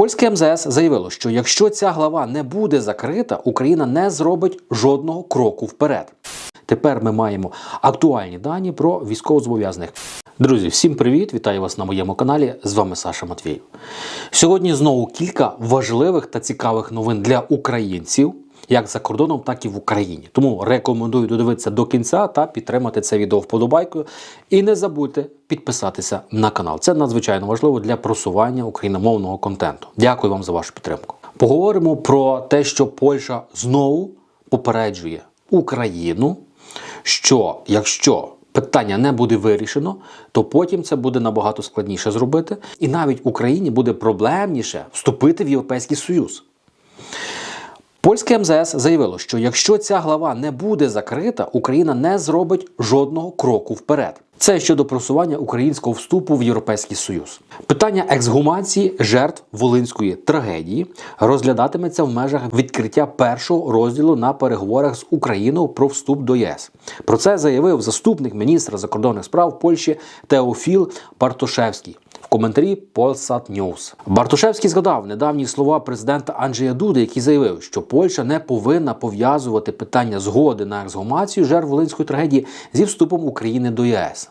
Польське МЗС заявило, що якщо ця глава не буде закрита, Україна не зробить жодного кроку вперед. Тепер ми маємо актуальні дані про військовозобов'язаних. Друзі, всім привіт! Вітаю вас на моєму каналі. З вами Саша Матвєєв. Сьогодні знову кілька важливих та цікавих новин для українців, як за кордоном, так і в Україні. Тому рекомендую додивитися до кінця та підтримати це відео вподобайкою. І не забудьте підписатися на канал. Це надзвичайно важливо для просування україномовного контенту. Дякую вам за вашу підтримку. Поговоримо про те, що Польща знову попереджує Україну, що якщо питання не буде вирішено, то потім це буде набагато складніше зробити, і навіть Україні буде проблемніше вступити в Європейський Союз. Польське МЗС заявило, що якщо ця глава не буде закрита, Україна не зробить жодного кроку вперед. Це щодо просування українського вступу в Європейський Союз. Питання ексгумації жертв волинської трагедії розглядатиметься в межах відкриття першого розділу на переговорах з Україною про вступ до ЄС. Про це заявив заступник міністра закордонних справ Польщі Теофіл Бартошевський. Коментарі Polsat News. Бартушевський згадав недавні слова президента Анджея Дуди, який заявив, що Польща не повинна пов'язувати питання згоди на ексгумацію жертв волинської трагедії зі вступом України до ЄС.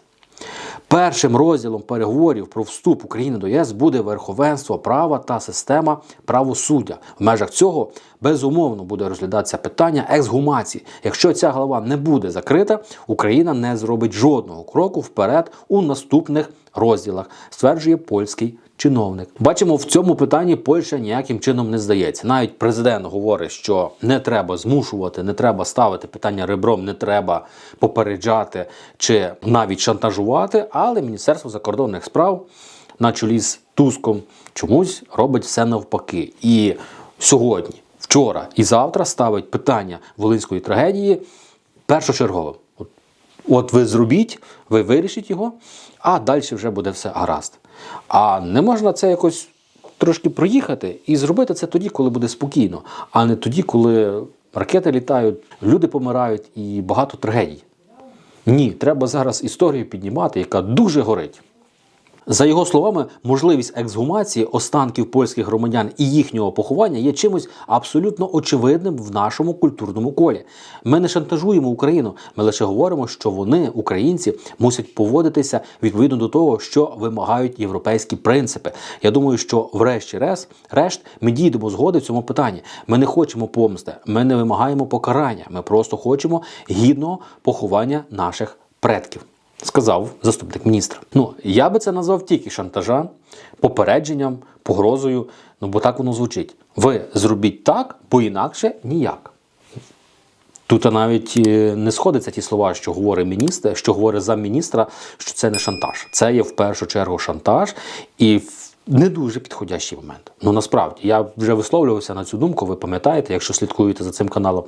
Першим розділом переговорів про вступ України до ЄС буде верховенство права та система правосуддя. В межах цього безумовно буде розглядатися питання ексгумації. Якщо ця глава не буде закрита, Україна не зробить жодного кроку вперед у наступних розділах, стверджує польський чиновник. Бачимо, в цьому питанні Польща ніяким чином не здається. Навіть президент говорить, що не треба змушувати, не треба ставити питання ребром, не треба попереджати чи навіть шантажувати. Але Міністерство закордонних справ на чолі з Туском чомусь робить все навпаки. І сьогодні, вчора і завтра ставить питання волинської трагедії першочерговим. От ви зробіть, ви вирішіть його, а далі вже буде все гаразд. А не можна це якось трошки проїхати і зробити це тоді, коли буде спокійно, а не тоді, коли ракети літають, люди помирають і багато трагедій. Ні, треба зараз історію піднімати, яка дуже горить. За його словами, можливість ексгумації останків польських громадян і їхнього поховання є чимось абсолютно очевидним в нашому культурному колі. Ми не шантажуємо Україну, ми лише говоримо, що вони, українці, мусять поводитися відповідно до того, що вимагають європейські принципи. Я думаю, що врешті-решт решт ми дійдемо згоди в цьому питанні. Ми не хочемо помсти, ми не вимагаємо покарання. Ми просто хочемо гідного поховання наших предків сказав заступник міністра. Ну, я би це назвав тільки шантажем, попередженням, погрозою. Ну, бо так воно звучить. Ви зробіть так, бо інакше ніяк. Тут навіть е, не сходиться ті слова, що говорить міністр, що говорить замміністра, що це не шантаж. Це є в першу чергу шантаж і не дуже підходящий момент. Ну насправді я вже висловлювався на цю думку. Ви пам'ятаєте, якщо слідкуєте за цим каналом,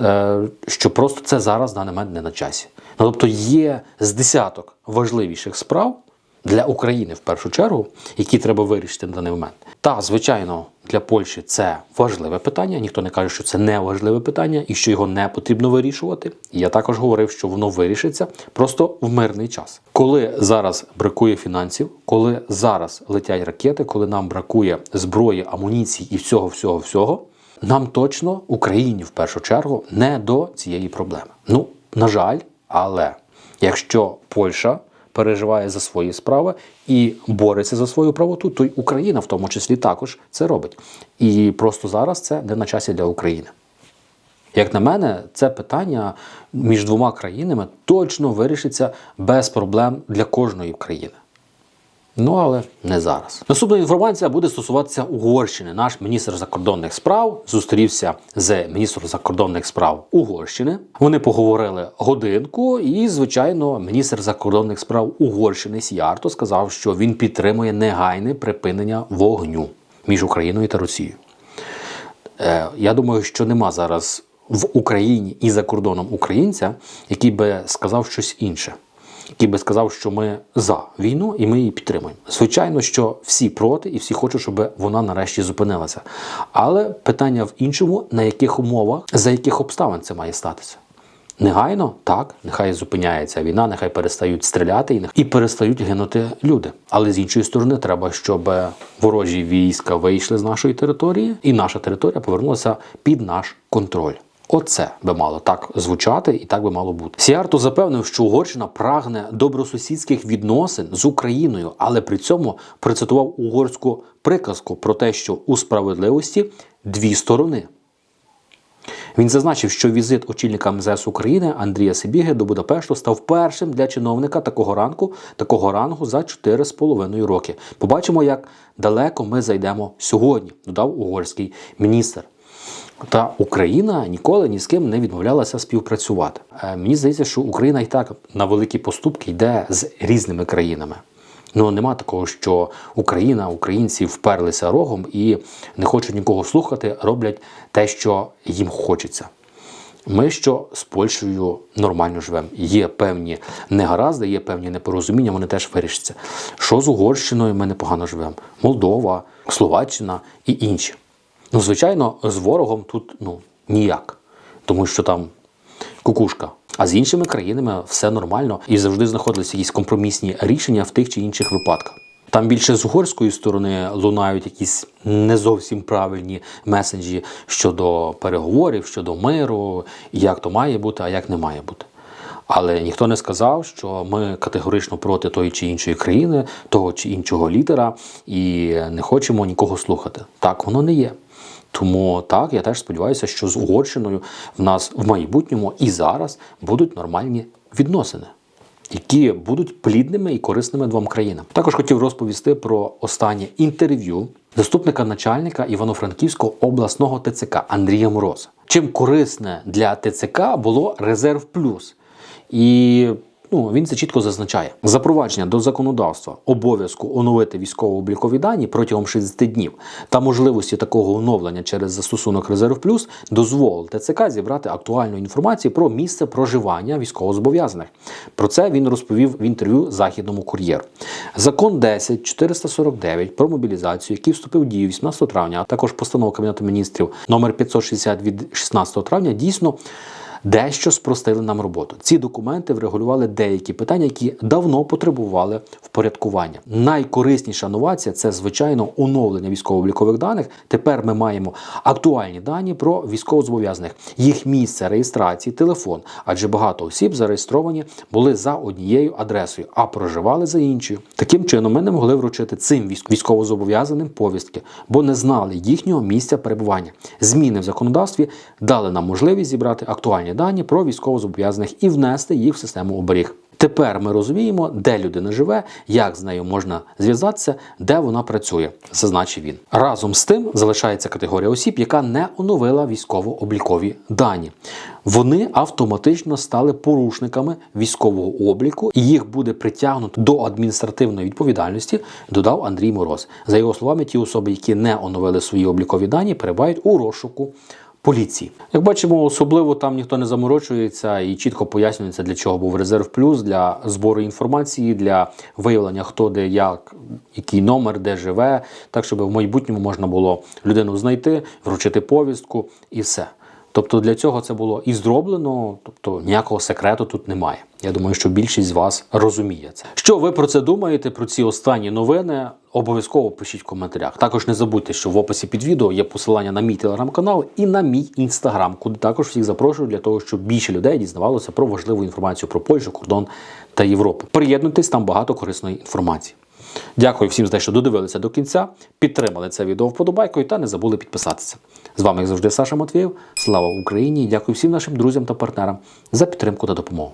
е, що просто це зараз на момент не на часі. Ну, тобто є з десяток важливіших справ для України в першу чергу, які треба вирішити на даний момент. Та, звичайно, для Польщі це важливе питання. Ніхто не каже, що це не важливе питання і що його не потрібно вирішувати. Я також говорив, що воно вирішиться просто в мирний час. Коли зараз бракує фінансів, коли зараз летять ракети, коли нам бракує зброї, амуніції і всього, всього, всього, нам точно Україні в першу чергу не до цієї проблеми. Ну, на жаль, але якщо Польща переживає за свої справи і бореться за свою правоту, то й Україна в тому числі також це робить. І просто зараз це не на часі для України. Як на мене, це питання між двома країнами точно вирішиться без проблем для кожної країни. Ну, але не зараз. Наступна інформація буде стосуватися Угорщини. Наш міністр закордонних справ зустрівся з міністром закордонних справ Угорщини. Вони поговорили годинку, і, звичайно, міністр закордонних справ Угорщини Сіарто сказав, що він підтримує негайне припинення вогню між Україною та Росією. Е, я думаю, що нема зараз в Україні і за кордоном українця, який би сказав щось інше який би сказав, що ми за війну і ми її підтримуємо. Звичайно, що всі проти і всі хочуть, щоб вона нарешті зупинилася. Але питання в іншому, на яких умовах, за яких обставин це має статися. Негайно так, нехай зупиняється війна, нехай перестають стріляти і і перестають гинути люди. Але з іншої сторони, треба, щоб ворожі війська вийшли з нашої території, і наша територія повернулася під наш контроль. Оце би мало так звучати і так би мало бути. Сіарто запевнив, що Угорщина прагне добросусідських відносин з Україною, але при цьому процитував угорську приказку про те, що у справедливості дві сторони. Він зазначив, що візит очільника МЗС України Андрія Сибіги до Будапешту став першим для чиновника такого ранку, такого рангу за 4,5 роки. Побачимо, як далеко ми зайдемо сьогодні, додав угорський міністр. Та Україна ніколи ні з ким не відмовлялася співпрацювати. Е, Мені здається, що Україна і так на великі поступки йде з різними країнами. Ну нема такого, що Україна, українці вперлися рогом і не хочуть нікого слухати, роблять те, що їм хочеться. Ми що з Польщею нормально живемо. Є певні негаразди, є певні непорозуміння, вони теж вирішаться. Що з Угорщиною ми непогано живемо? Молдова, Словаччина і інші. Ну, звичайно, з ворогом тут ну, ніяк, тому що там кукушка. А з іншими країнами все нормально і завжди знаходилися якісь компромісні рішення в тих чи інших випадках. Там більше з угорської сторони лунають якісь не зовсім правильні меседжі щодо переговорів, щодо миру, як то має бути, а як не має бути. Але ніхто не сказав, що ми категорично проти тої чи іншої країни, того чи іншого лідера, і не хочемо нікого слухати. Так воно не є. Тому так, я теж сподіваюся, що з Угорщиною в нас в майбутньому і зараз будуть нормальні відносини, які будуть плідними і корисними двом країнам. Також хотів розповісти про останнє інтерв'ю заступника начальника Івано-Франківського обласного ТЦК Андрія Мороза. Чим корисне для ТЦК було резерв плюс. І ну, він це чітко зазначає. Запровадження до законодавства обов'язку оновити військово-облікові дані протягом 60 днів та можливості такого оновлення через застосунок Резерв Плюс дозволить ТЦК зібрати актуальну інформацію про місце проживання військовозобов'язаних. Про це він розповів в інтерв'ю західному кур'єру. Закон 10449 про мобілізацію, який вступив в дію 18 травня, а також постанова Кабінету міністрів номер 560 від 16 травня, дійсно дещо спростили нам роботу. Ці документи врегулювали деякі питання, які давно потребували впорядкування. Найкорисніша новація це звичайно оновлення військово-облікових даних. Тепер ми маємо актуальні дані про військовозобов'язаних, їх місце реєстрації, телефон, адже багато осіб зареєстровані були за однією адресою, а проживали за іншою. Таким чином, ми не могли вручити цим військ- військовозобов'язаним повістки, бо не знали їхнього місця перебування. Зміни в законодавстві дали нам можливість зібрати актуальні дані про військовозобов'язаних і внести їх в систему оберіг. Тепер ми розуміємо, де людина живе, як з нею можна зв'язатися, де вона працює, зазначив він. Разом з тим залишається категорія осіб, яка не оновила військово-облікові дані. Вони автоматично стали порушниками військового обліку, і їх буде притягнуто до адміністративної відповідальності, додав Андрій Мороз. За його словами, ті особи, які не оновили свої облікові дані, перебувають у розшуку поліції. Як бачимо, особливо там ніхто не заморочується і чітко пояснюється, для чого був резерв плюс для збору інформації, для виявлення, хто де як, який номер, де живе, так щоб в майбутньому можна було людину знайти, вручити повістку і все. Тобто для цього це було і зроблено, тобто ніякого секрету тут немає. Я думаю, що більшість з вас розуміє це. Що ви про це думаєте, про ці останні новини? Обов'язково пишіть в коментарях. Також не забудьте, що в описі під відео є посилання на мій телеграм-канал і на мій інстаграм, куди також всіх запрошую для того, щоб більше людей дізнавалося про важливу інформацію про Польщу, кордон та Європу. Приєднуйтесь, там багато корисної інформації. Дякую всім за те, що додивилися до кінця, підтримали це відео вподобайкою та не забули підписатися. З вами, як завжди, Саша Матвієв. Слава Україні! і Дякую всім нашим друзям та партнерам за підтримку та допомогу.